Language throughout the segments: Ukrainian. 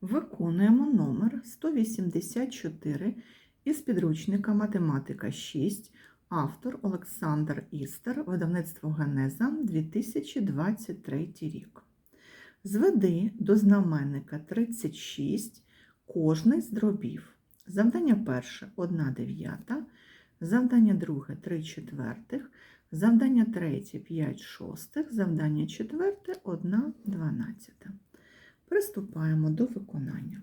Виконуємо номер 184 із підручника Математика 6, автор Олександр Істер, видавництво Генеза 2023 рік. Зведи до знаменника 36 кожний з дробів. Завдання перше 1 дев'ята, завдання друге 3 четвертих, завдання третє 5 шостих, завдання четверте 1 дванадцята. Приступаємо до виконання.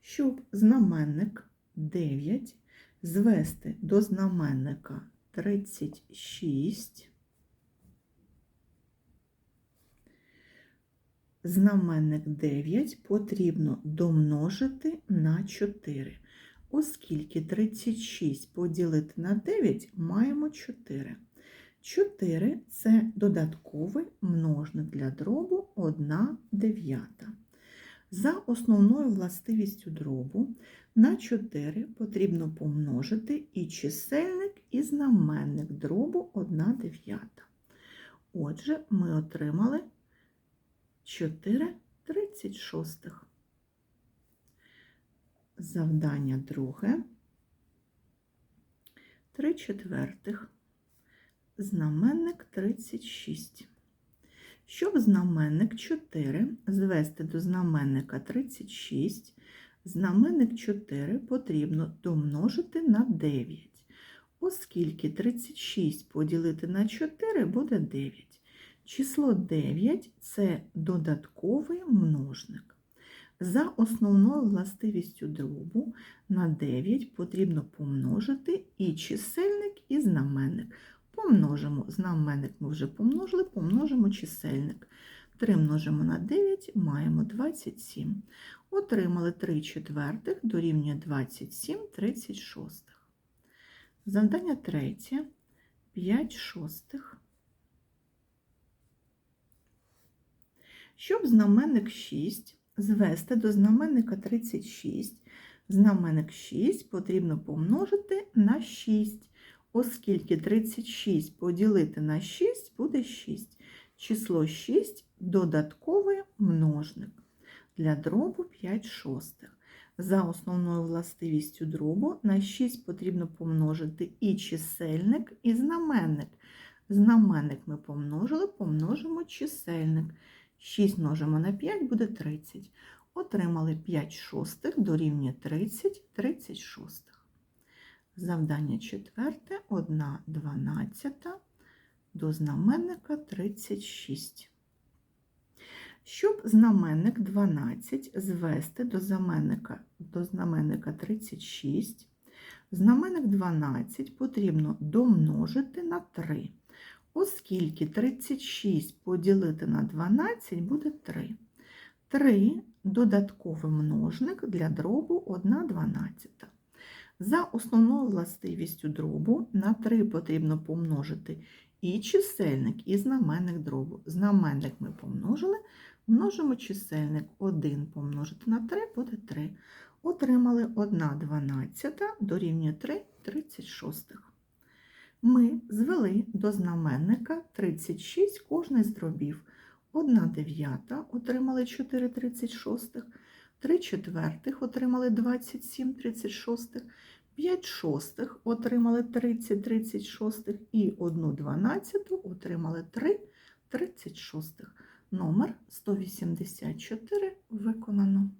Щоб знаменник 9 звести до знаменника 36, знаменник 9 потрібно домножити на 4, оскільки 36 поділити на 9 маємо 4. 4 це додатковий множник для дробу 1 дев'ята. За основною властивістю дробу на 4 потрібно помножити і чисельник, і знаменник дробу 1 дев'ята. Отже, ми отримали 4 36. Завдання друге. 3 четвертих. Знаменник 36. Щоб знаменник 4 звести до знаменника 36, знаменник 4 потрібно домножити на 9, оскільки 36 поділити на 4 буде 9. Число 9 це додатковий множник. За основною властивістю дробу на 9 потрібно помножити і чисельник, і знаменник. Помножимо знаменник ми вже помножили, помножимо чисельник. 3 множимо на 9, маємо 27. Отримали 3 четвертих дорівнює 27 36. Завдання третє 5 шостих. Щоб знаменник 6 звести до знаменника 36, знаменник 6 потрібно помножити на 6 оскільки 36 поділити на 6 буде 6. Число 6 додатковий множник для дробу 5 шостих. За основною властивістю дробу на 6 потрібно помножити і чисельник, і знаменник. Знаменник ми помножили, помножимо чисельник. 6 множимо на 5 буде 30. Отримали 5 шостих дорівнює 30, 36. Завдання четверте, 1 дванадцята до знаменника 36. Щоб знаменник 12 звести до знаменника, до знаменника 36, знаменник 12 потрібно домножити на 3, оскільки 36 поділити на 12 буде 3. 3 додатковий множник для дробу 1 дванадцята. За основною властивістю дробу на 3 потрібно помножити і чисельник, і знаменник дробу. Знаменник ми помножили, множимо чисельник 1 помножити на 3 буде 3. Отримали 1 дванадцята дорівнює 3 36. Ми звели до знаменника 36 кожний з дробів. 1 дев'ята отримали 4 36. 3 четвертих отримали 27 36, 5 шостих отримали 30 36 і 1 дванадцяту отримали 3 36. Номер 184 виконано.